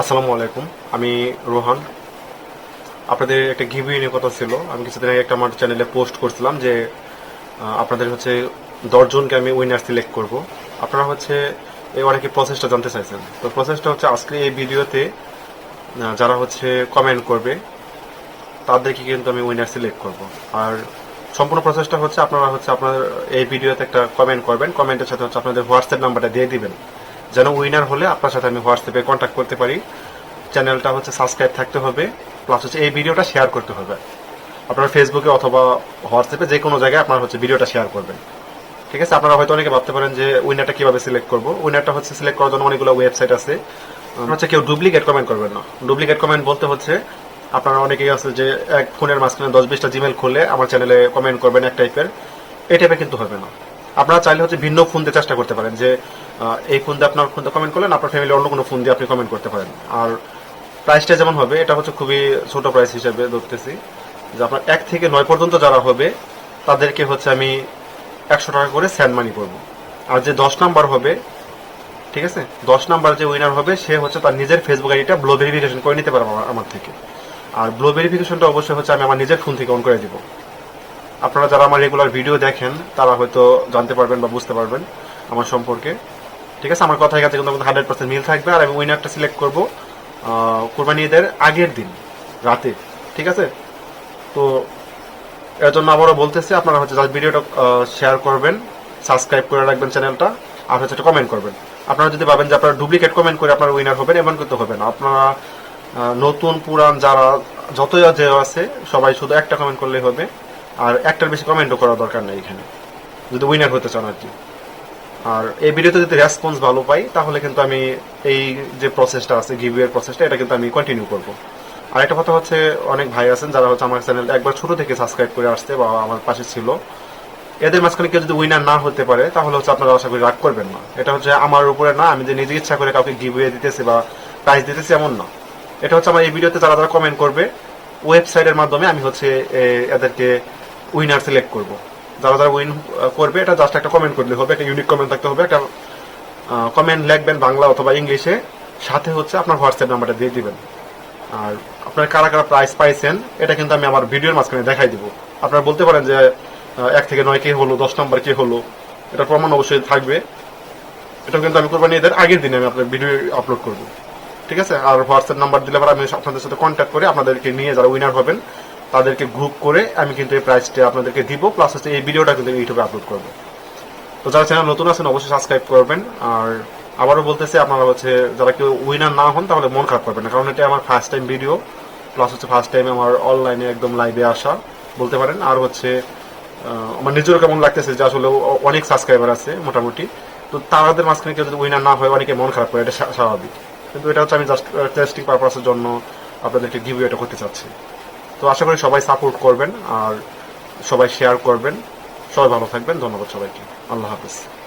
আসসালামু আলাইকুম, আমি রোহান। আপনাদের একটা গিভি নিয়ে কথা ছিল। আমি কিছুদিন আগে একটা আমার চ্যানেলে পোস্ট করছিলাম যে আপনাদের হচ্ছে দশজনকে আমি উইনার সিলেক্ট করব। আপনারা হচ্ছে এই অনেকে প্রসেসটা জানতে চাইছেন। তো প্রসেসটা হচ্ছে আজকে এই ভিডিওতে যারা হচ্ছে কমেন্ট করবে, তাদেরকে কিন্তু আমি উইনার সিলেক্ট করব। আর সম্পূর্ণ প্রসেসটা হচ্ছে আপনারা হচ্ছে আপনার এই ভিডিওতে একটা কমেন্ট করবেন। কমেন্টের সাথে হচ্ছে আপনাদের হোয়াটসঅ্যাপ নাম্বারটা দিয়ে দিবেন। যেন উইনার হলে আপনার সাথে আমি হোয়াটসঅ্যাপে কন্ট্যাক্ট করতে পারি। চ্যানেলটা হচ্ছে সাবস্ক্রাইব থাকতে হবে প্লাস হচ্ছে এই ভিডিওটা শেয়ার করতে হবে। আপনারা ফেসবুকে অথবা হোয়াটসঅ্যাপে যে কোনো জায়গায় আপনারা হচ্ছে ভিডিওটা শেয়ার করবেন। ঠিক আছে? আপনারা হয়তো অনেকে ভাবতে পারেন যে উইনারটা কীভাবে সিলেক্ট করব? উইনারটা হচ্ছে সিলেক্ট করার জন্য অনেকগুলো ওয়েবসাইট আছে। হচ্ছে কেউ ডুপ্লিকেট কমেন্ট করবেন না। ডুপ্লিকেট কমেন্ট বলতে হচ্ছে, আপনারা অনেকেই আছে যে এক ফোনের মাঝখানে দশ বিশটা জিমেল খুলে আমার চ্যানেলে কমেন্ট করবেন এক টাইপের এই টাইপের কিন্তু হবে না। আপনারা চাইলে হচ্ছে ভিন্ন ফোন দিয়ে চেষ্টা করতে পারেন যে এই ফোন দিয়ে আপনার ফোন কমেন্ট করলেন, আপনার ফ্যামিলির অন্য কোনো ফোন দিয়ে আপনি কমেন্ট করতে পারেন। আর প্রাইসটা যেমন হবে, এটা হচ্ছে খুবই ছোট প্রাইস হিসেবে ধরতেছি। যে আপনার এক থেকে নয় পর্যন্ত যারা হবে, তাদেরকে হচ্ছে আমি একশো টাকা করে স্যান্ড মানি করব। আর যে দশ নাম্বার হবে, ঠিক আছে? দশ নাম্বার যে উইনার হবে, সে হচ্ছে তার নিজের ফেসবুক আইডিটা ব্লো ভেরিফিকেশন করে নিতে পারবে আমার থেকে। আর ব্লো ভেরিফিকেশনটা অবশ্যই হচ্ছে আমি আমার নিজের ফোন থেকে অন করে দিব। আপনারা যারা আমার রেগুলার ভিডিও দেখেন, তারা হয়তো জানতে পারবেন বা বুঝতে পারবেন আমার সম্পর্কে। ঠিক আছে, আমার কথার কাছে কিন্তু হান্ড্রেড পার্সেন্ট মিল থাকবে আর আমি উইনারটা সিলেক্ট করব কোরবানি ঈদের আগের দিন, রাতে, ঠিক আছে? তো এর জন্য আবারও বলতেছি, আপনারা হচ্ছে যারা ভিডিওটা শেয়ার করবেন সাবস্ক্রাইব করে রাখবেন চ্যানেলটা আর হচ্ছে কমেন্ট করবেন। আপনারা যদি ভাবেন যে আপনারা ডুপ্লিকেট কমেন্ট করে আপনারা উইনার হবেন, এমন কিন্তু হবে না। আপনারা নতুন, পুরান যারা, যতই যে আছে, সবাই শুধু একটা কমেন্ট করলেই হবে, আর একটার বেশি কমেন্টও করার দরকার নেই এখানে, যদি উইনার হতে চান আর কি। আর এই ভিডিওতে যদি রেসপন্স ভালো পাই, তাহলে কিন্তু আমি এই যে প্রসেসটা আছে গিভিউয়ের প্রসেসটা এটা কিন্তু আমি কন্টিনিউ করব। আর একটা কথা হচ্ছে, অনেক ভাই আছেন যারা হচ্ছে আমার চ্যানেল একবার ছোট থেকে সাবস্ক্রাইব করে আসছে বা আমার পাশে ছিল। এদের মাঝখানে কেউ যদি উইনার না হতে পারে, তাহলে হচ্ছে আপনারা আশা করি রাগ করবেন না। এটা হচ্ছে আমার উপরে না, আমি যে নিজে ইচ্ছা করে কাউকে গিভিউয়ে দিতেছি বা প্রাইজ দিতেছি এমন না। এটা হচ্ছে আমার এই ভিডিওতে যারা যারা কমেন্ট করবে ওয়েবসাইটের মাধ্যমে আমি হচ্ছে এদেরকে উইনার সিলেক্ট করব। যারা যারা উইন করবে, এটা জাস্ট একটা কমেন্ট করলে হবে, একটা ইউনিক কমেন্ট থাকতে হবে, একটা কমেন্ট লিখবেন বাংলা অথবা ইংলিশে, সাথে হচ্ছে আপনার হোয়াটসঅ্যাপ নাম্বারটা দিয়ে দিবেন। আর আপনার কারা কারা প্রাইস পাইছেন, এটা কিন্তু আমি আমার ভিডিওর মাঝখানে দেখাই দিব। আপনারা বলতে পারেন যে এক থেকে নয় কে হলো, দশ নাম্বার কে হলো, এটা প্রমাণ অবশ্যই থাকবে। এটা কিন্তু আমি কোরবানি ঈদের আগের দিনে আমি আপনার ভিডিও আপলোড করব। ঠিক আছে? আর হোয়াটসঅ্যাপ নাম্বার দিলে পরে আমি আপনাদের সাথে কন্ট্যাক্ট করে আপনাদেরকে নিয়ে যারা উইনার হবেন তাদেরকে গ্রুপ করে আমি কিন্তু এই প্রাইসটা আপনাদেরকে দিব প্লাস হচ্ছে এই ভিডিওটা কিন্তু ইউটিউবে আপলোড করব। তো যারা চ্যানেল নতুন আছেন, অবশ্যই সাবস্ক্রাইব করবেন। আর আবারও বলতেছি, আপনারা হচ্ছে যারা কেউ উইনার না হন, তাহলে মন খারাপ করবেন না, কারণ এটা আমার ফার্স্ট টাইম ভিডিও প্লাস হচ্ছে ফার্স্ট টাইম আমার অনলাইনে একদম লাইভে আসা, বলতে পারেন। আর হচ্ছে আমার নিজেরও কেমন লাগতেছে যে আসলে অনেক সাবস্ক্রাইবার আছে, মোটামুটি। তো তাদের মাঝখানে কেউ যদি উইনার না হয়, অনেকে মন খারাপ করে, এটা স্বাভাবিক। কিন্তু এটা হচ্ছে আমি জাস্ট টেস্টিং পারপাসের জন্য আপনাদেরকে গিভ এটা করতে চাচ্ছি। তো আশা করি সবাই সাপোর্ট করবেন আর সবাই শেয়ার করবেন। সবাই ভালো থাকবেন। ধন্যবাদ সবাইকে। আল্লাহ হাফিজ।